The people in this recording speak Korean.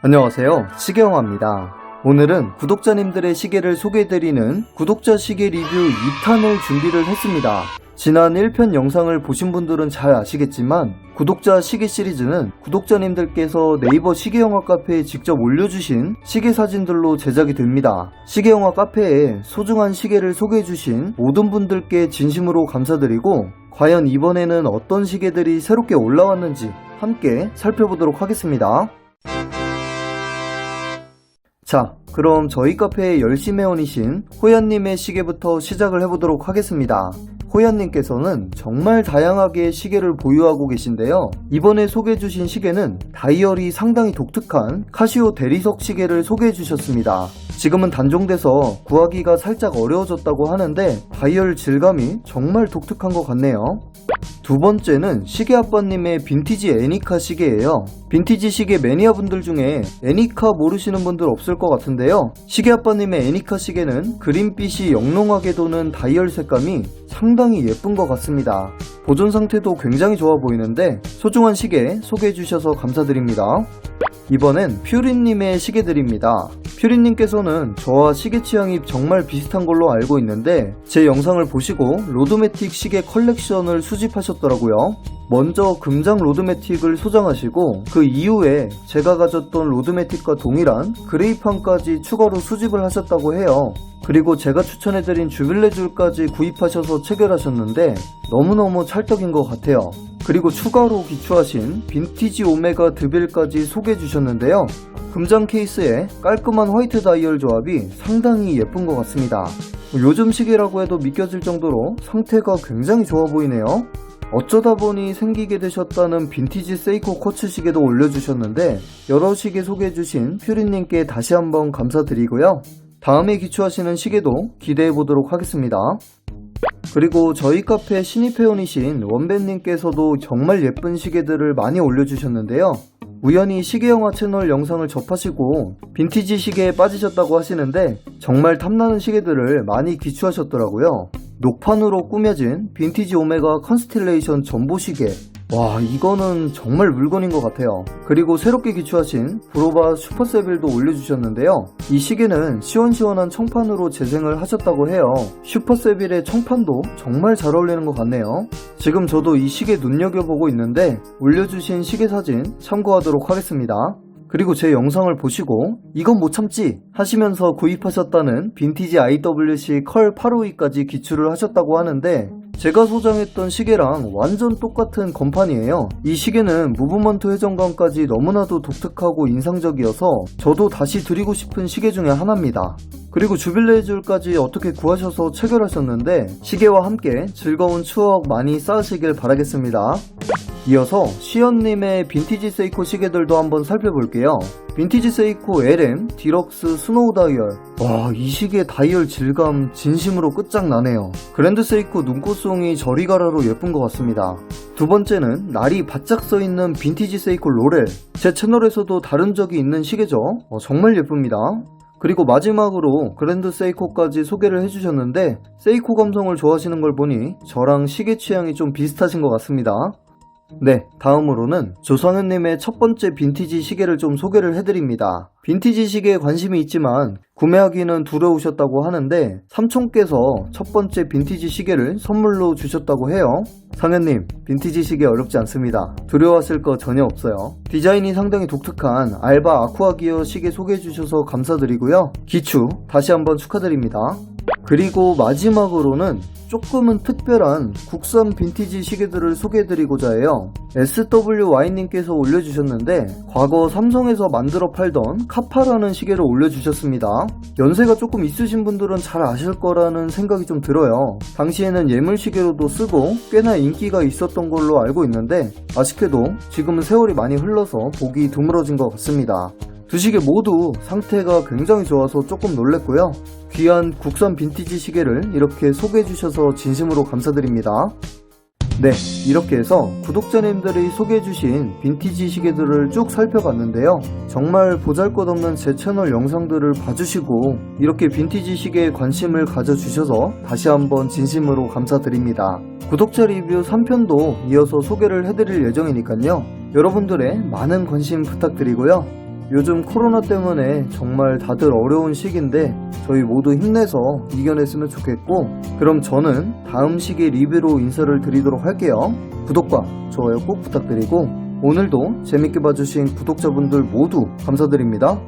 안녕하세요. 시계영화입니다. 오늘은 구독자님들의 시계를 소개해드리는 구독자 시계 리뷰 2탄을 준비를 했습니다. 지난 1편 영상을 보신 분들은 잘 아시겠지만 구독자 시계 시리즈는 구독자님들께서 네이버 시계영화 카페에 직접 올려주신 시계 사진들로 제작이 됩니다. 시계영화 카페에 소중한 시계를 소개해주신 모든 분들께 진심으로 감사드리고 과연 이번에는 어떤 시계들이 새롭게 올라왔는지 함께 살펴보도록 하겠습니다. 자, 그럼 저희 카페의 열심히 회원이신 호연님의 시계부터 시작을 해보도록 하겠습니다. 호연님께서는 정말 다양하게 시계를 보유하고 계신데요. 이번에 소개해주신 시계는 다이얼이 상당히 독특한 카시오 대리석 시계를 소개해주셨습니다. 지금은 단종돼서 구하기가 살짝 어려워졌다고 하는데 다이얼 질감이 정말 독특한 것 같네요. 두 번째는 시계 아빠님의 빈티지 애니카 시계예요. 빈티지 시계 매니아 분들 중에 애니카 모르시는 분들 없을 것 같은데요. 시계 아빠님의 애니카 시계는 그린빛이 영롱하게 도는 다이얼 색감이 상당히 예쁜 것 같습니다. 보존 상태도 굉장히 좋아 보이는데 소중한 시계 소개해 주셔서 감사드립니다. 이번엔 퓨린님의 시계들입니다. 퓨린님께서는 저와 시계 취향이 정말 비슷한 걸로 알고 있는데 제 영상을 보시고 로드매틱 시계 컬렉션을 수집하셨더라고요. 먼저 금장 로드매틱을 소장하시고 그 이후에 제가 가졌던 로드매틱과 동일한 그레이판까지 추가로 수집을 하셨다고 해요. 그리고 제가 추천해드린 주빌레 줄까지 구입하셔서 체결하셨는데 너무너무 찰떡인 것 같아요. 그리고 추가로 기초하신 빈티지 오메가 드빌까지 소개해 주셨는데요. 금장 케이스에 깔끔한 화이트 다이얼 조합이 상당히 예쁜 것 같습니다. 뭐 요즘 시계라고 해도 믿겨질 정도로 상태가 굉장히 좋아 보이네요. 어쩌다 보니 생기게 되셨다는 빈티지 세이코 쿼츠 시계도 올려주셨는데 여러 시계 소개해주신 퓨리님께 다시 한번 감사드리고요. 다음에 기초하시는 시계도 기대해 보도록 하겠습니다. 그리고 저희 카페 신입 회원이신 원배님께서도 정말 예쁜 시계들을 많이 올려주셨는데요. 우연히 시계영화 채널 영상을 접하시고 빈티지 시계에 빠지셨다고 하시는데 정말 탐나는 시계들을 많이 기추하셨더라고요. 녹판으로 꾸며진 빈티지 오메가 컨스텔레이션 전보 시계. 와, 이거는 정말 물건인 것 같아요. 그리고 새롭게 기초하신 브로바 슈퍼세빌도 올려주셨는데요. 이 시계는 시원시원한 청판으로 재생을 하셨다고 해요. 슈퍼세빌의 청판도 정말 잘 어울리는 것 같네요. 지금 저도 이 시계 눈여겨보고 있는데 올려주신 시계 사진 참고하도록 하겠습니다. 그리고 제 영상을 보시고 이건 못 참지 하시면서 구입하셨다는 빈티지 IWC 컬 852까지 기출을 하셨다고 하는데 제가 소장했던 시계랑 완전 똑같은 건판이에요. 이 시계는 무브먼트 회전감까지 너무나도 독특하고 인상적이어서 저도 다시 드리고 싶은 시계 중에 하나입니다. 그리고 주빌레 줄까지 어떻게 구하셔서 체결하셨는데 시계와 함께 즐거운 추억 많이 쌓으시길 바라겠습니다. 이어서 시연님의 빈티지 세이코 시계들도 한번 살펴볼게요. 빈티지 세이코 LM 디럭스 스노우 다이얼. 와, 이 시계 다이얼 질감 진심으로 끝장나네요. 그랜드 세이코 눈꽃송이 저리가라로 예쁜 것 같습니다. 두 번째는 날이 바짝 써있는 빈티지 세이코 로렐. 제 채널에서도 다룬 적이 있는 시계죠. 어, 정말 예쁩니다. 그리고 마지막으로 그랜드 세이코까지 소개를 해주셨는데 세이코 감성을 좋아하시는 걸 보니 저랑 시계 취향이 좀 비슷하신 것 같습니다. 네, 다음으로는 조성현님의 첫 번째 빈티지 시계를 좀 소개를 해드립니다. 빈티지 시계에 관심이 있지만 구매하기는 두려우셨다고 하는데 삼촌께서 첫 번째 빈티지 시계를 선물로 주셨다고 해요. 상현님, 빈티지 시계 어렵지 않습니다. 두려워하실 거 전혀 없어요. 디자인이 상당히 독특한 알바 아쿠아 기어 시계 소개해 주셔서 감사드리고요. 기추, 다시 한번 축하드립니다. 그리고 마지막으로는 조금은 특별한 국산 빈티지 시계들을 소개해드리고자 해요. SWY님께서 올려주셨는데 과거 삼성에서 만들어 팔던 카파라는 시계를 올려주셨습니다. 연세가 조금 있으신 분들은 잘 아실 거라는 생각이 좀 들어요. 당시에는 예물 시계로도 쓰고 꽤나 인기가 있었던 걸로 알고 있는데 아쉽게도 지금은 세월이 많이 흘러서 보기 드물어진 것 같습니다. 두 시계 모두 상태가 굉장히 좋아서 조금 놀랬고요. 귀한 국산 빈티지 시계를 이렇게 소개해 주셔서 진심으로 감사드립니다. 네, 이렇게 해서 구독자님들이 소개해 주신 빈티지 시계들을 쭉 살펴봤는데요. 정말 보잘것없는 제 채널 영상들을 봐주시고 이렇게 빈티지 시계에 관심을 가져주셔서 다시 한번 진심으로 감사드립니다. 구독자 리뷰 3편도 이어서 소개를 해드릴 예정이니까요. 여러분들의 많은 관심 부탁드리고요. 요즘 코로나 때문에 정말 다들 어려운 시기인데 저희 모두 힘내서 이겨냈으면 좋겠고 그럼 저는 다음 시기 리뷰로 인사를 드리도록 할게요. 구독과 좋아요 꼭 부탁드리고 오늘도 재밌게 봐주신 구독자분들 모두 감사드립니다.